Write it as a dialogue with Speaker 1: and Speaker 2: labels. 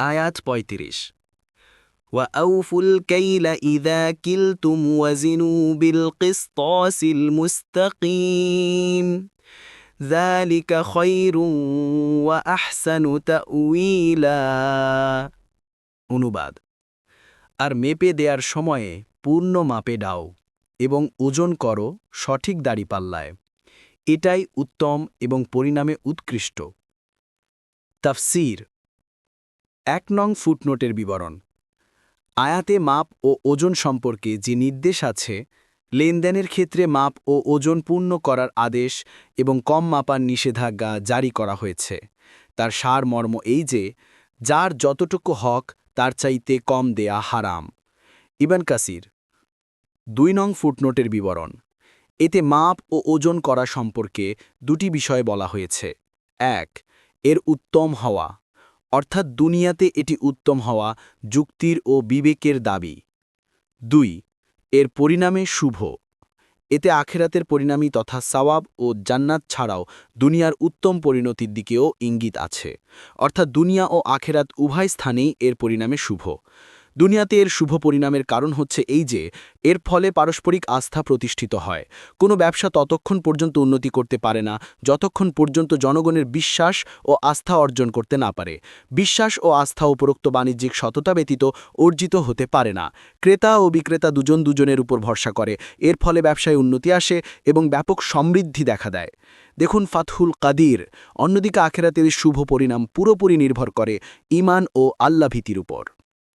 Speaker 1: আয়াত পঁয়ত্রিশ وأوفوا الكيل إذا كلتم وزنوا بالقسطاس المستقيم ذلك خير وأحسن تأويلا অনুবাদ আর মেপে দেওয়ার সময়ে পূর্ণ মাপে দাও এবং ওজন করো সঠিক দাড়িপাল্লায় এটাই উত্তম এবং পরিণামে উৎকৃষ্ট তাফসির এক নং ফুটনোটের বিবরণ। আয়াতে মাপ ও ওজন সম্পর্কে যে নির্দেশ আছে, লেনদেনের ক্ষেত্রে মাপ ও ওজন পূর্ণ করার আদেশ এবং কম মাপার নিষেধাজ্ঞা জারি করা হয়েছে। তার সার মর্ম এই যে, যার যতটুকু হক, তার চাইতে কম দেয়া হারাম। ইবান কাসির। দুই নং ফুটনোটের বিবরণ। এতে মাপ ও ওজন করা সম্পর্কে দুটি বিষয় বলা হয়েছে। এক, এর উত্তম হওয়া। অর্থাৎ দুনিয়াতে এটি উত্তম হওয়া যুক্তির ও বিবেকের দাবি। দুই, এর পরিণামে শুভ। এতে আখেরাতের পরিণামী তথা সাওয়াব ও জান্নাত ছাড়াও দুনিয়ার উত্তম পরিণতির দিকেও ইঙ্গিত আছে। অর্থাৎ দুনিয়া ও আখেরাত উভয় স্থানেই এর পরিণামে শুভ। দুনিয়াতে এর শুভ পরিণামের কারণ হচ্ছে এই যে, এর ফলে পারস্পরিক আস্থা প্রতিষ্ঠিত হয়। কোনো ব্যবসা ততক্ষণ পর্যন্ত উন্নতি করতে পারে না, যতক্ষণ পর্যন্ত জনগণের বিশ্বাস ও আস্থা অর্জন করতে না পারে। বিশ্বাস ও আস্থা উপরোক্ত বাণিজ্যিক সততা ব্যতীত অর্জিত হতে পারে না। ক্রেতা ও বিক্রেতা দুজন দুজনের উপর ভরসা করে। এর ফলে ব্যবসায় উন্নতি আসে এবং ব্যাপক সমৃদ্ধি দেখা দেয়। দেখুন ফাতহুল কাদির। অন্যদিকে আখেরাতের শুভ পরিণাম পুরোপুরি নির্ভর করে ইমান ও আল্লাভীতির উপর।